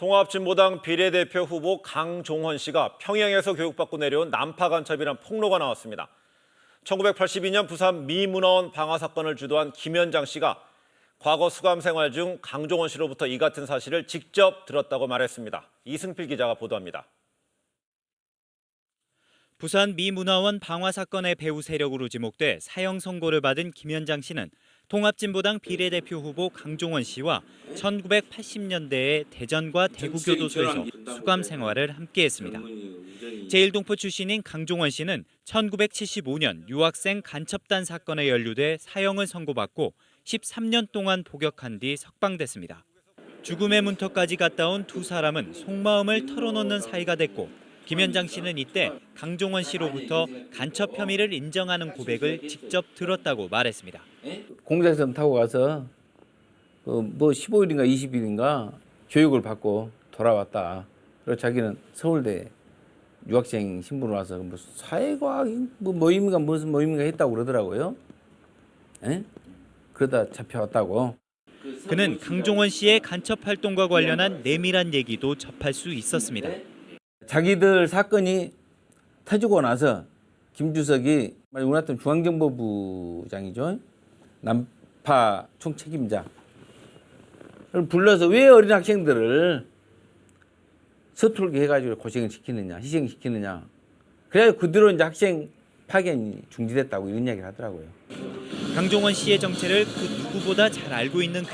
통합진보당 비례대표 후보 강종헌 씨가 평양에서 교육받고 내려온 난파 간첩이란 폭로가 나왔습니다. 1982년 부산 미문화원 방화 사건을 주도한 김현장 씨가 과거 수감 생활 중 강종헌 씨로부터 이 같은 사실을 직접 들었다고 말했습니다. 이승필 기자가 보도합니다. 부산 미문화원 방화 사건의 배후 세력으로 지목돼 사형 선고를 받은 김현장 씨는 통합진보당 비례대표 후보 강종원 씨와 1980년대에 대전과 대구교도소에서 수감 생활을 함께했습니다. 제1동포 출신인 강종원 씨는 1975년 유학생 간첩단 사건에 연루돼 사형을 선고받고 13년 동안 복역한 뒤 석방됐습니다. 죽음의 문턱까지 갔다 온 두 사람은 속마음을 털어놓는 사이가 됐고 김현장 씨는 이때 강종원 씨로부터 간첩 혐의를 인정하는 고백을 직접 들었다고 말했습니다. 공작선 타고 가서 그뭐 15일인가 20일인가 교육을 받고 돌아왔다. 그리고 자기는 서울대 유학생 신분으로 와서 뭐 사회과학 뭐 모임인가 무슨 모임인가 했다고 그러더라고요. 예? 그러다 잡혀왔다고. 그는 강종원 씨의 간첩 활동과 관련한 내밀한 얘기도 접할 수 있었습니다. 자기들 사건이 터지고 나서 김주석이 같은 중앙정보부장이죠. 남파 총책임자. 를 불러서 왜 어린 학생들을 서툴게 해가지고 고생을 시키느냐, 희생시키느냐. 그래야 그 뒤로 이제 학생 파견이 중지됐다고 이런 이야기를 하더라고요. 강종원 씨의 정체를 그 누구보다 잘 알고 있는 그